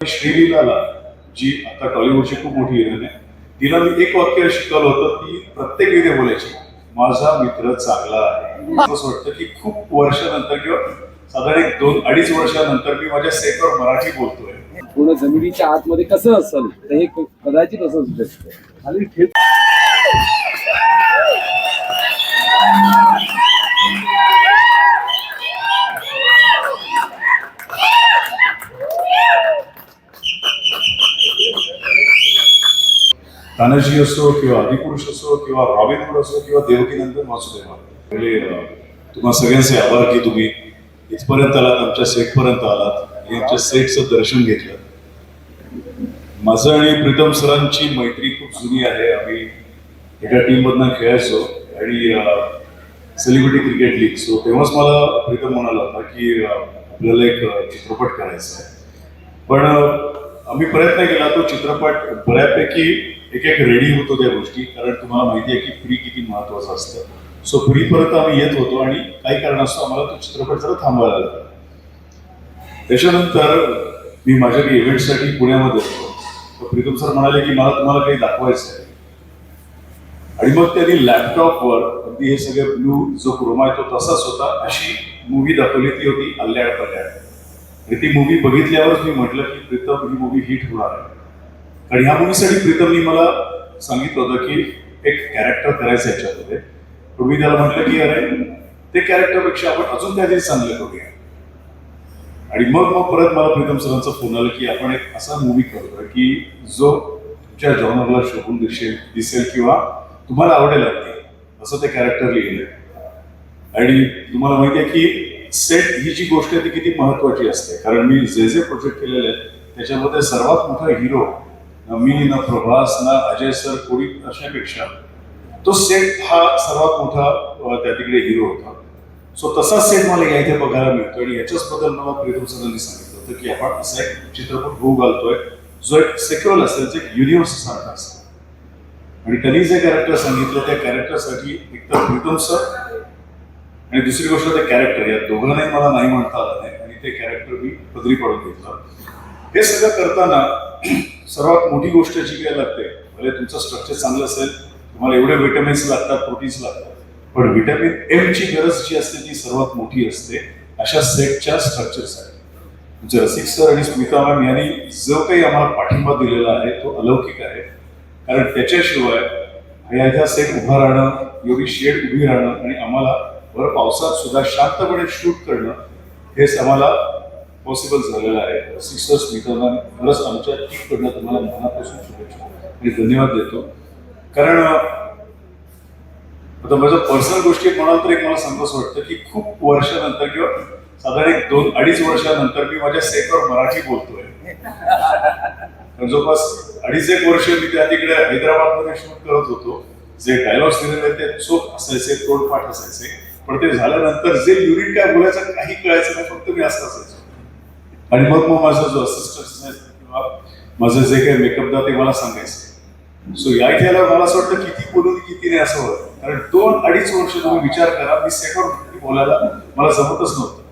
श्रीलीलाला जी आता टॉलिवूडची खूप मोठी हिरोईन आहे तिला मी एक वाक्य शिकवलं होतं ती प्रत्येक वेळे बोलायची माझा मित्र चांगला आहे. असं वाटतं की खूप वर्षानंतर किंवा साधारण एक दोन अडीच वर्षानंतर मी माझ्या सेटवर मराठी बोलतोय. पूर्ण जमिनीच्या आतमध्ये कसं असेल तर हे कदाचित असंच दिसतं खाली ठेव. तानाजी असो किंवा आदिपुरुष असो किंवा रॉबिन असो किंवा देवकीनंदन वासुदेवा. पहिले तुम्हा सगळ्यांचे आभार की तुम्ही इथपर्यंत आलात आमच्या सेटपर्यंत आलात आणि आमच्या सेटचं दर्शन घेतलं. माझं आणि प्रीतम सरांची मैत्री खूप जुनी आहे. आम्ही एका टीम मधनं खेळायचो आणि सेलिब्रिटी क्रिकेट लीग सो तेव्हाच मला प्रीतम म्हणाला होता की आपल्याला एक चित्रपट करायचा आहे. पण आम्ही प्रयत्न केला तो चित्रपट बऱ्यापैकी एक एक रेडी होतो त्या गोष्टी कारण तुम्हाला माहिती आहे की फ्री किती महत्वाचं असतं. सो फ्री परत आम्ही येत होतो आणि काही कारणास्तव आम्हाला तो चित्रपट जरा थांबवायला लागला. त्याच्यानंतर मी माझ्या काही इव्हेंटसाठी पुण्यामध्ये होतो. तर प्रीतम सर म्हणाले की मला तुम्हाला काही दाखवायचं आहे आणि मग त्यांनी लॅपटॉपवर अगदी हे सगळे ब्लू जो क्रोमा आहे तो तसाच होता अशी मूवी दाखवली. ती होती अल्ल्याड पल्ल्याड आणि ती मूवी बघितल्यावरच मी म्हटलं की प्रीतम ही मूवी हिट होणार आहे. आणि ह्या मूवीसाठी प्रीतमनी मला सांगितलं होतं की एक कॅरेक्टर करायचं याच्यामध्ये. पण मी त्याला म्हटलं की अरे ते कॅरेक्टरपेक्षा आपण अजून काहीतरी चांगलं करूया. आणि मग मग परत मला प्रीतम सरांचा फोन आला की आपण एक असा मूवी करतोय की जो तुमच्या जॉनरला शोभून दिसेल दिसेल किंवा तुम्हाला आवडेल अगदी. असं ते कॅरेक्टर लिहिलंय. आणि तुम्हाला माहिती आहे की सेट ही जी गोष्ट आहे ती किती महत्वाची असते. कारण मी जे जे प्रोजेक्ट केलेले आहेत त्याच्यामध्ये सर्वात मोठा हिरो मी ना प्रभास ना अजय सर कोणी अशापेक्षा तो सेट हा सर्वात मोठा त्या तिकडे हिरो होता. सो तसाच सेट मला या इथे बघायला मिळतो आणि याच्याच बद्दल मला प्रीतम सरांनी सांगितलं होतं की आपण असा एक चित्रपट होऊ घालतोय जो एक सेक्युअल असेल जो एक युनिव्हर्स सारखा असेल. आणि त्यांनी जे कॅरेक्टर सांगितलं त्या कॅरेक्टरसाठी एकतर प्रीतम सर आणि दुसरी गोष्ट ते कॅरेक्टर या दोघांनाही मला नाही म्हणता आलं नाही. आणि ते कॅरेक्टर मी पदरी पडून घेतलं. हे सगळं करताना सर्वात मोठी गोष्ट जी काय लागते भले तुमचं स्ट्रक्चर चांगलं असेल तुम्हाला एवढे विटॅमिन्स लागतात प्रोटीन्स लागतात पण व्हिटॅमिन एम ची गरज जी असते ती सर्वात मोठी असते अशा सेटच्या स्ट्रक्चरसाठी तुमचे रसिक सर आणि स्मिता मॅम यांनी जो काही आम्हाला पाठिंबा दिलेला आहे तो अलौकिक आहे. कारण त्याच्याशिवाय या सेट उभा राहणं एवढी शेड उभी राहणं आणि आम्हाला भर पावसात सुद्धा शांतपणे शूट करणं हेच आम्हाला पॉसिबल झालेलं आहे. सिक्सर्स मित्रांना खरंच आमच्या टीमकडनं तुम्हाला मनापासून शुभेच्छा. आणि धन्यवाद देतो. कारण आता माझ्या पर्सनल गोष्टी म्हणाल तर एक मला सांगावंसं वाटतं की खूप वर्षानंतर किंवा साधारण एक दोन अडीच वर्षानंतर मी माझ्या सेटवर मराठी बोलतोय. जवळपास अडीच एक वर्ष मी त्या तिकडे हैदराबादमध्ये शूट करत होतो. जे डायलॉग्स दिलेले ते चोख असायचे तोडपाठ असायचे. पण ते झाल्यानंतर जे युनिट काय बोलायचं काही कळायचं नाही फक्त मी असं असायचं. आणि मग मग माझा जो असिस्टंट किंवा माझं जे काही मेकअप ते मला सांगायचं. सो या इथे मला असं वाटतं किती बोलून किती नाही असं होतं. कारण दोन अडीच वर्ष तुम्ही विचार करा मी सेटवर बोलायला मला जमतच नव्हतं.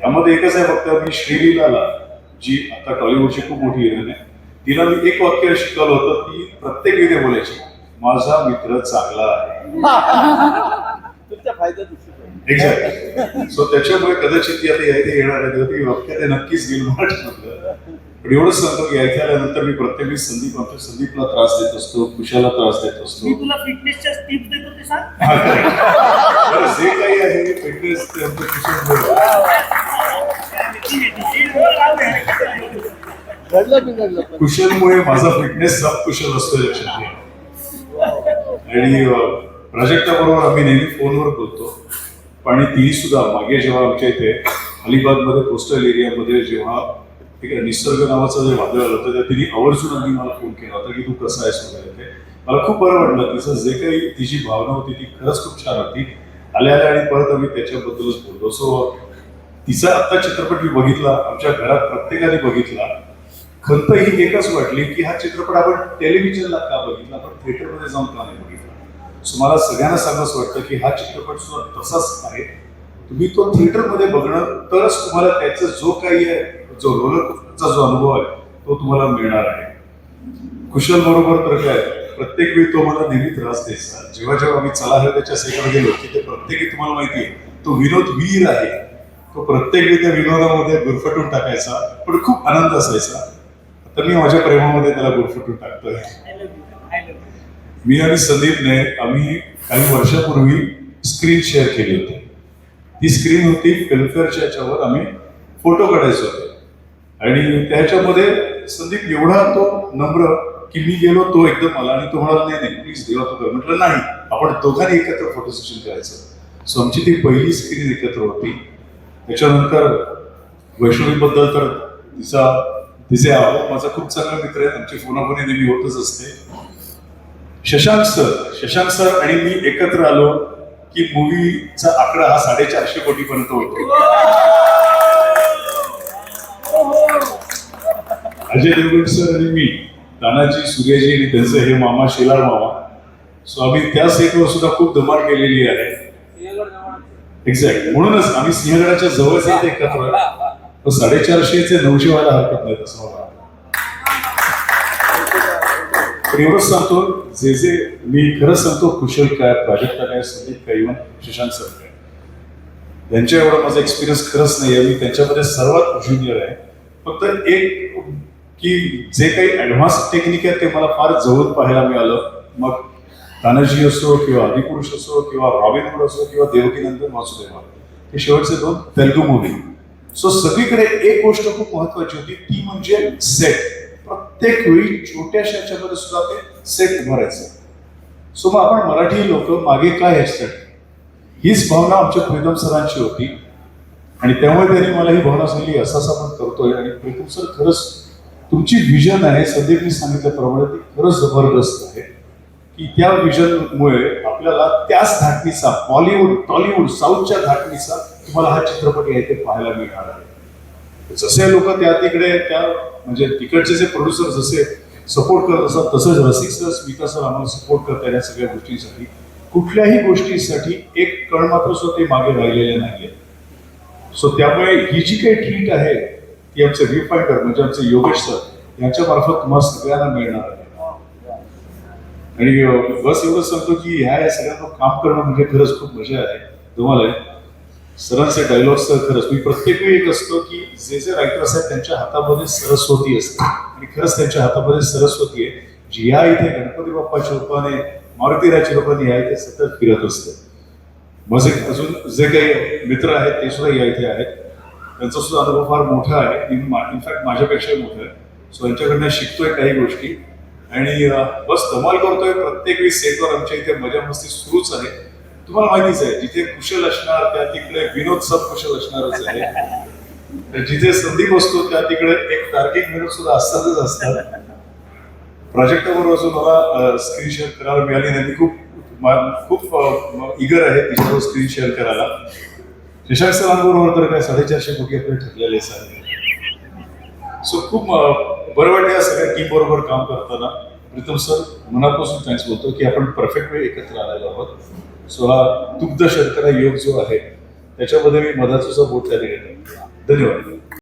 त्यामध्ये एकच आहे फक्त मी श्रीलीलाला जी आता टॉलिवूडची खूप मोठी हिरोईन आहे तिला मी एक वाक्य शिकवलं होतं ती प्रत्येक वेळी बोलायची माझा मित्र चांगला आहे. तुमच्या फायद्यात एक्झॅक्ट सो त्याच्यामुळे कदाचित ती आता या इथे येणार आहे. ती वाक्य ते नक्कीच घेईल मराठीमधलं पण एवढंच सांगतो की या इथे आल्यानंतर मी प्रत्येक वेळी संदीप आमच्या संदीपला त्रास देत असतो कुशाला त्रास देत असतो. मी तुला फिटनेसच्या टिप्स देतो ते सांग. हा. बरं, जे काही आहे फिटनेस ते आमचं कुशल बोल. घडलं की घडलं पण कुशलमुळे माझा फिटनेस सब कुशल असतो लक्षात घ्या आणि प्राजक्ता बरोबर आम्ही नेहमी फोनवर बोलतो. आणि ती सुद्धा मागे जेव्हा आमच्या इथे अलिबागमध्ये कोस्टल एरियामध्ये जेव्हा एक निसर्ग नावाचं जे वादळ आलं होतं त्या तिने आवर्जून अगदी मला फोन केला होता की तू कसं आहेस वगैरे ते. मला खूप बरं वाटलं तिचं जे काही तिची भावना होती ती खरंच खूप छान होती. आल्या आल्या आणि परत आम्ही त्याच्याबद्दलच बोललो. सो तिचा आत्ता चित्रपट मी बघितला आमच्या घरात प्रत्येकाने बघितला. खंत ही एकच वाटली की हा चित्रपट आपण टेलिव्हिजनला का बघितला? आपण थिएटरमध्ये जाऊन का नाही बघितला? सो मला सगळ्यांना सांगावंसं वाटतं की हा चित्रपट सुद्धा तसाच आहे तुम्ही तो थिएटरमध्ये बघणं तरच तुम्हाला त्याचा जो काही आहे जो रोलरचा जो अनुभव आहे तो तुम्हाला मिळणार आहे. कुशल बरोबर तर काय प्रत्येक वेळी तो मला नेहमी त्रास द्यायचा. जेव्हा जेव्हा मी चला हवे त्याच्या सेकडे गेलो की ते प्रत्येकी तुम्हाला माहिती आहे तो विनोद वीर आहे. तो प्रत्येक वेळी त्या विनोदामध्ये गुरफटून टाकायचा पण खूप आनंद असायचा. तर मी माझ्या प्रेमामध्ये त्याला गुरफटून टाकतोय. मी आणि संदीपने आम्ही काही वर्षापूर्वी स्क्रीन शेअर केली होती. ती स्क्रीन होती फिल्मफेअरच्या याच्यावर आम्ही फोटो काढायचो. होते आणि त्याच्यामध्ये संदीप एवढा तो नम्र की मी गेलो तो एकदम मला आणि तो म्हणाला नाही नाही प्लीज देवा तो म्हटलं नाही आपण दोघांनी एकत्र फोटो सेशन करायचं. सो आमची ती पहिली स्क्रीन एकत्र होती. त्याच्यानंतर वैष्णवीबद्दल तर तिचा तिचे आहो माझा खूप चांगला मित्र आहे. आमची फोनाफोनी नेहमी होतच असते. शशांक सर शशांक सर आणि मी एकत्र आलो की मूवीचा आकडा हा साडेचारशे कोटी पर्यंत होतो अजय देवगड सर आणि मी तानाजी सूर्याजी आणि त्यांचं हे मामा शेलार मामा सो आम्ही त्या सेटवर सुद्धा खूप धमाल केलेली आहे. एक्झॅक्ट म्हणूनच आम्ही सिंहगडाच्या जवळच येत एकत्र पण साडेचारशेचे नऊशे व्हायला हरकत नाही तसं मला वाटतं. पण एवढंच सांगतो जे जे मी खरंच सांगतो कुशल काय प्राजक्ता काय संदीप काय इव्हन शशांक सर काय त्यांच्या एवढा माझा एक्सपिरियन्स खरंच नाही आहे मी त्यांच्यामध्ये सर्वात ज्युनियर आहे. फक्त एक की जे काही ऍडव्हान्स टेक्निक आहे ते मला फार जवळ पाहायला मिळालं. मग तानाजी असो किंवा आदिपुरुष असो किंवा रॉबिन असो किंवा देवकीनंदन वासुदेवा हे शेवटचे दोन तेलगू मूवी सो सगळीकडे एक गोष्ट खूप महत्वाची होती. ती म्हणजे सेट प्रत्येक वेळी छोट्याशा याच्यामध्ये सुद्धा ते सेट भरायचं. सो मग आपण मराठी लोक मागे काय ह्याच्यासाठी हीच भावना आमच्या प्रीतम सरांची होती. आणि त्यामुळे त्यांनी मला ही भावना सांगली असं असं आपण करतोय. आणि प्रीतम सर खरंच तुमची विजन आहे संदीपनी सांगितल्याप्रमाणे ती खरंच जबरदस्त आहे. की त्या विजनमुळे आपल्याला त्याच धाटणीचा बॉलिवूड टॉलिवूड साऊथच्या धाटणीचा तुम्हाला हा चित्रपट आहे ते पाहायला मिळणार आहे. जसे लोक त्या तिकडे त्या म्हणजे तिकडचे जे प्रोड्युसर जसे सपोर्ट करत असतात तसंच रसिक सर स्मिता सर आम्हाला सपोर्ट करतात या सगळ्या गोष्टींसाठी. कुठल्याही गोष्टीसाठी एक कण मात्र सुद्धा ते मागे राहिलेले नाहीये. सो त्यामुळे ही जी काही ट्रीट आहे ती आमचे रिफायटर म्हणजे आमचे योगेश सर यांच्या मार्फत तुम्हाला सगळ्यांना मिळणार आहे. आणि बस एवढं सांगतो की ह्या या सगळ्यांना काम करणं म्हणजे खरंच खूप मजा आहे. तुम्हाला सरांचे डायलॉग्स तर खरंच. मी प्रत्येक वेळी एक असतो की जे जे रायटर्स आहेत त्यांच्या हातामध्ये सरस्वती असते. आणि खरंच त्यांच्या हातामध्ये सरस्वती आहे. जी या इथे गणपती बाप्पाच्या रूपाने मारुतीराच्या रूपाने या इथे सतत फिरत असते. माझे अजून जे काही मित्र आहेत ते सुद्धा या इथे आहेत. त्यांचा सुद्धा अनुभव फार मोठा आहे. इनफॅक्ट माझ्यापेक्षाही मोठा आहे. सो यांच्याकडनं शिकतोय काही गोष्टी. आणि बस धमाल करतोय. प्रत्येक वेळी सेटवर आमच्या इथे मजा मस्ती सुरूच आहे. तुम्हाला माहितीच आहे जिथे कुशल असणार त्या तिकडे विनोद सब कुशल असणारच आहे. जिथे संदीप असतो त्या तिकडे एक तार्किक विनोद सुद्धा असतातच असतात. प्राजक्ताबरोबर असून मला स्क्रीन शेअर करायला मिळाली नाही. मी खूप खूप इगर आहे तिच्यावर स्क्रीन शेअर करायला. शशांक सरांबरोबर तर काय साडेचारशे कोटी आपले ठरलेले सर. सो खूप बरं वाटलं या सगळ्या टीम बरोबर काम करताना. प्रीतम सर मनापासून थँक्स बोलतो की आपण परफेक्ट वेळ एकत्र आलेलो आहोत. सो हा दुग्ध शर्करा योग जो आहे त्याच्यामध्ये मी मधाचा बोट त्याने धन्यवाद.